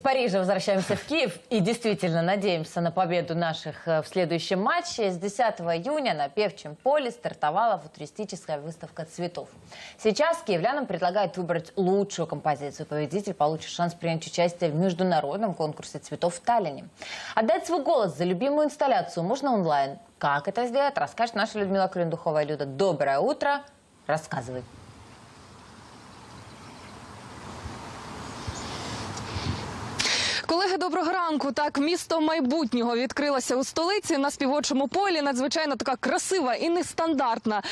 В Париже возвращаемся в Киев и действительно надеемся на победу наших э, в следующем матче. С 10 июня на Певчем поле стартовала футуристическая выставка цветов. Сейчас киевлянам предлагают выбрать лучшую композицию. Победитель получит шанс принять участие в международном конкурсе цветов в Таллине. Отдать свой голос за любимую инсталляцию можно онлайн. Как это сделать, расскажет наша Людмила Клиндухова. Люда, доброе утро. Рассказывай. Доброго ранку. Так, місто майбутнього відкрилося у столиці на співочому полі. Надзвичайно така красива і нестандартна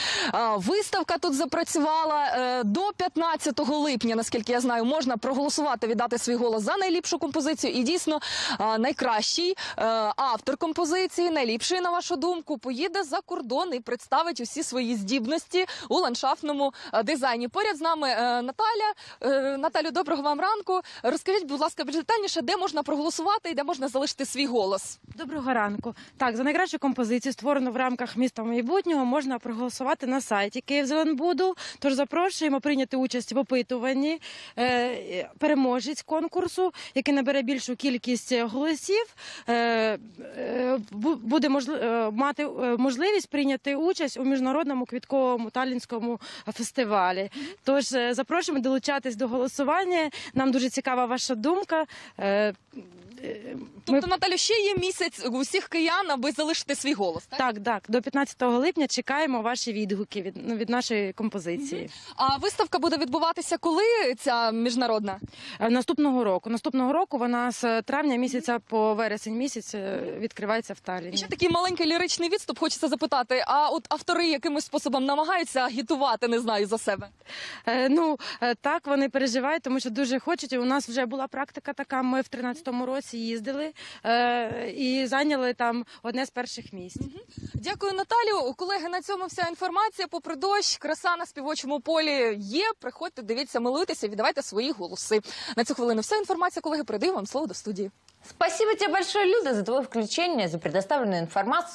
виставка тут запрацювала Е, до 15 липня. Наскільки я знаю, можна проголосувати, віддати свій голос за найліпшу композицію. І дійсно найкращий е, автор композиції, найліпший на вашу думку, поїде за кордон і представить усі свої здібності у ландшафтному е, дизайні. Поряд з нами Наталя. Наталю, доброго вам ранку. Розкажіть, будь ласка, більш детальніше, де можна проголосувати і де можна залишити свій голос. Доброго ранку. Так, за найкращу композицію, створену в рамках міста майбутнього, можна проголосувати на сайті Київзеленбуду. Тож запрошуємо прийняти участь в опитуванні. Е, переможець конкурсу, який набере більшу кількість голосів, е, е, бу- буде можли- е, мати е, можливість прийняти участь у міжнародному квітковому талінському фестивалі. Тож е, запрошуємо долучатись до голосування. Нам дуже цікава ваша думка. Е, Тобто, Наталю, ще є місяць у всіх киян, аби залишити свій голос. Так? Так, так. До 15 липня чекаємо ваші відгуки від, ну, від нашої композиції. А виставка буде відбуватися коли ця міжнародна? Е, Наступного року. Наступного року вона з травня місяця по вересень місяць е, відкривається в І ще такий маленький ліричний відступ. Хочеться запитати: а от автори якимось способом намагаються агітувати, не знаю за себе. Е, Ну е, так вони переживають, тому що дуже хочуть. У нас вже була практика така. Ми в 13-му році їздили е, і зайняли там одне з перших місць. Дякую, Наталю. Колеги, на цьому вся інформація. Попри дощ, краса на співочому полі є. Приходьте, дивіться, милуйтеся, віддавайте свої голоси. На цю хвилину вся інформація, колеги, передаю вам слово до студії. Спасибо тебе большое, Люда, за твое включение, за предоставленную информацию.